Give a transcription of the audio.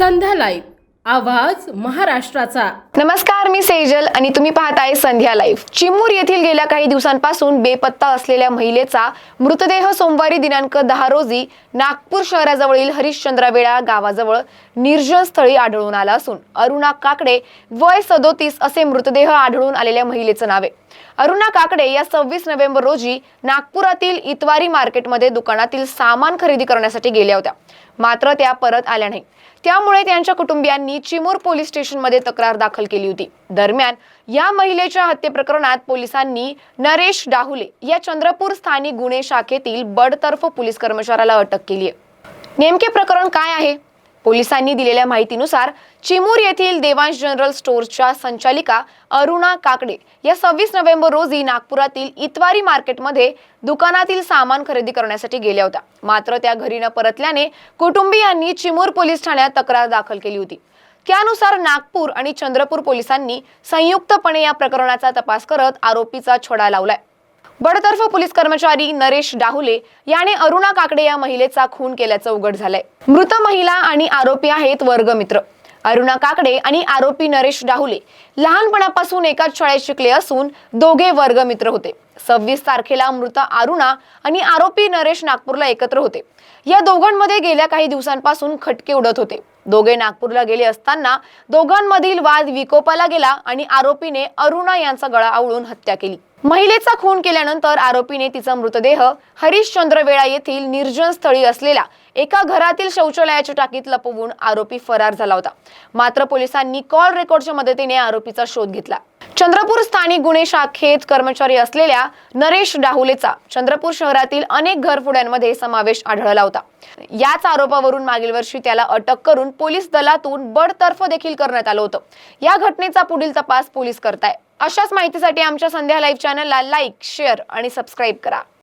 Live आवाज महाराष्ट्राचा. नमस्कार मी सेजल आणि तुम्ही पाहताय संध्या लाईव्ह चिमूर येथील गेल्या काही दिवसांपासून बेपत्ता असलेल्या महिलेचा मृतदेह सोमवारी दिनांक दहा रोजी नागपूर शहराजवळील हरिश्चंद्रावेळा गावाजवळ निर्जन स्थळी आढळून आला असून अरुणा काकडे वय सदोतीस असे मृतदेह आढळून आलेल्या महिलेचं नाव आहे. अरुणा काकडे या सव्वीस नोव्हेंबर रोजी नागपुरातील इतवारी मार्केटमध्ये दुकानातील सामान खरेदी करण्यासाठी गेल्या होत्या. मात्र त्या परत आल्या नाही त्यामुळे त्यांच्या कुटुंबियांनी चिमूर पोलीस स्टेशनमध्ये तक्रार दाखल केली होती. दरम्यान या महिलेच्या हत्येप्रकरणात पोलिसांनी नरेश डाहुले या चंद्रपूर स्थानिक गुन्हे शाखेतील बडतर्फ पोलीस कर्मचाऱ्याला अटक केली आहे. नेमके प्रकरण काय आहे? पोलिसांनी दिलेल्या माहितीनुसार चिमूर येथील देवांश जनरल स्टोअरच्या संचालिका अरुणा काकडे या सव्वीस नोव्हेंबर रोजी नागपुरातील इतवारी मार्केटमध्ये दुकानातील सामान खरेदी करण्यासाठी गेल्या होत्या. मात्र त्या घरी न परतल्याने कुटुंबियांनी चिमूर पोलीस ठाण्यात तक्रार दाखल केली होती. त्यानुसार नागपूर आणि चंद्रपूर पोलिसांनी संयुक्तपणे या प्रकरणाचा तपास करत आरोपीचा छडा लावलाय. बडतर्फ पोलीस कर्मचारी नरेश डाहुले याने अरुणा काकडे या महिलेचा खून केल्याचं उघड झालंय. मृत महिला आणि आरोपी आहेत वर्गमित्र. अरुणा काकडे आणि आरोपी नरेश डाहुले लहानपणापासून एकाच शाळेत शिकले असून दोघे वर्गमित्र होते. सव्वीस तारखेला मृत अरुणा आणि आरोपी नरेश नागपूरला एकत्र होते. या दोघांमध्ये गेल्या काही दिवसांपासून खटके उडत होते. दोघे नागपूरला गेले असताना दोघांमधील वाद विकोपाला गेला आणि आरोपीने अरुणा यांचा गळा आवळून हत्या केली. महिलेचा खून केल्यानंतर आरोपीने तिचा मृतदेह हरिश्चंद्र वेळा येथील निर्जन स्थळी असलेल्या एका घरातील शौचालयाच्या टाकीत लपवून आरोपी फरार झाला होता. मात्र पोलिसांनी कॉल रेकॉर्डच्या मदतीने आरोपीचा शोध घेतला. चंद्रपूर स्थानिक गुन्हे शाखेत कर्मचारी असलेल्या नरेश डाहुलेचा चंद्रपूर शहरातील अनेक घरफोड्यांमध्ये समावेश आढळला होता. याच आरोपावरून मागील वर्षी त्याला अटक करून पोलीस दलातून बडतर्फ देखील करण्यात आलं होतं. या घटनेचा पुढील तपास पोलीस करताय. अशाच माहितीसाठी आमच्या संध्या लाईव्ह चॅनलला लाईक शेअर आणि सबस्क्राईब करा.